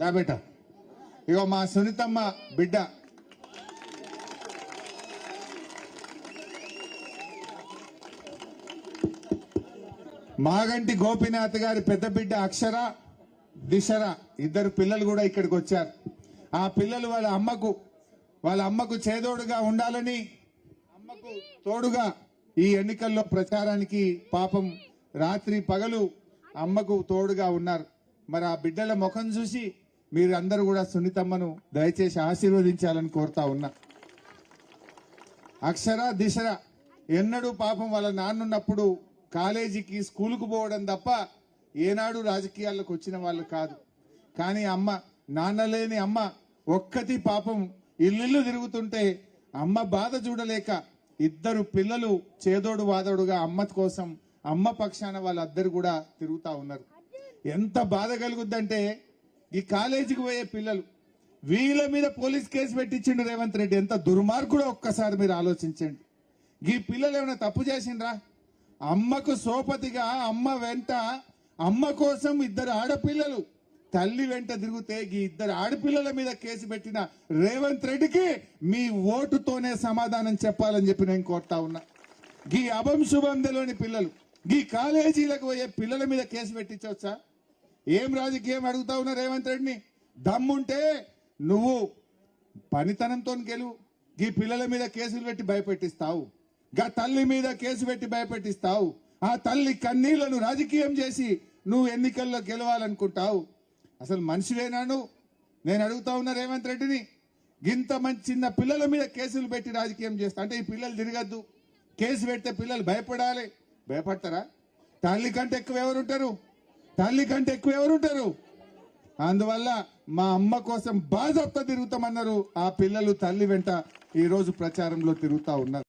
దా ఇగో మా సునీతమ్మ బిడ్డ. మాగంటి గోపినాథ్ గారి పెద్ద బిడ్డ అక్షర దిశర ఇద్దరు పిల్లలు కూడా ఇక్కడికి వచ్చారు. ఆ పిల్లలు వాళ్ళ అమ్మకు వాళ్ళ అమ్మకు చేదోడుగా ఉండాలని అమ్మకు తోడుగా ఈ ఎన్నికల్లో ప్రచారానికి పాపం రాత్రి పగలు అమ్మకు తోడుగా ఉన్నారు. మరి ఆ బిడ్డల ముఖం చూసి మీరు అందరూ కూడా సునీతమ్మను దయచేసి ఆశీర్వదించాలని కోరుతా ఉన్నా. అక్షర దిశర ఎన్నడూ పాపం వాళ్ళ నాన్నున్నప్పుడు కాలేజీకి స్కూలుకు పోవడం తప్ప ఏనాడు రాజకీయాల్లోకి వచ్చిన వాళ్ళు కాదు. కానీ అమ్మ నాన్న లేని అమ్మ ఒక్కటి పాపం ఇల్లు తిరుగుతుంటే అమ్మ బాధ చూడలేక ఇద్దరు పిల్లలు చేదోడు వాదోడుగా అమ్మ కోసం అమ్మ పక్షాన వాళ్ళిద్దరు కూడా తిరుగుతా ఉన్నారు. ఎంత బాధ కలుగుద్దంటే ఈ కాలేజీకి పోయే పిల్లలు వీళ్ళ మీద పోలీస్ కేసు పెట్టించిండు రేవంత్ రెడ్డి. ఎంత దుర్మార్గుడో ఒక్కసారి మీరు ఆలోచించండి. ఈ పిల్లలు ఏమైనా తప్పు చేసిండ్రా? అమ్మకు సోపతిగా అమ్మ వెంట అమ్మ కోసం ఇద్దరు ఆడపిల్లలు. తల్లి వెంట తిరిగితే ఈ ఇద్దరు ఆడపిల్లల మీద కేసు పెట్టిన రేవంత్ రెడ్డికి మీ ఓటుతోనే సమాధానం చెప్పాలని చెప్పి నేను కోరుతా ఉన్నా. ఈ అభం పిల్లలు ఈ కాలేజీలకు పోయే పిల్లల మీద కేసు పెట్టించవచ్చా? ఏం రాజకీయం అడుగుతా ఉన్నా రేవంత్ రెడ్డిని? దమ్ముంటే నువ్వు పనితనంతో గెలువు. ఈ పిల్లల మీద కేసులు పెట్టి భయపెట్టిస్తావు. గా తల్లి మీద కేసు పెట్టి భయపెట్టిస్తావు. ఆ తల్లి కన్నీళ్ళను రాజకీయం చేసి నువ్వు ఎన్నికల్లో గెలవాలనుకుంటావు. అసలు మనిషివేనా నువ్వు? నేను అడుగుతా ఉన్నా రేవంత్ రెడ్డిని. ఇంత మంచి చిన్న పిల్లల మీద కేసులు పెట్టి రాజకీయం చేస్తా. అంటే ఈ పిల్లలు తిరగద్దు. కేసు పెడితే పిల్లలు భయపడాలి. భయపడతారా? తల్లి కంటే ఎక్కువ ఎవరుంటారు? తల్లి కంటే ఎక్కువ ఎవరుంటారు? అందువల్ల మా అమ్మ కోసం బాధప్త తిరుగుతామన్నారు. ఆ పిల్లలు తల్లి వెంట ఈరోజు ప్రచారంలో తిరుగుతా ఉన్నారు.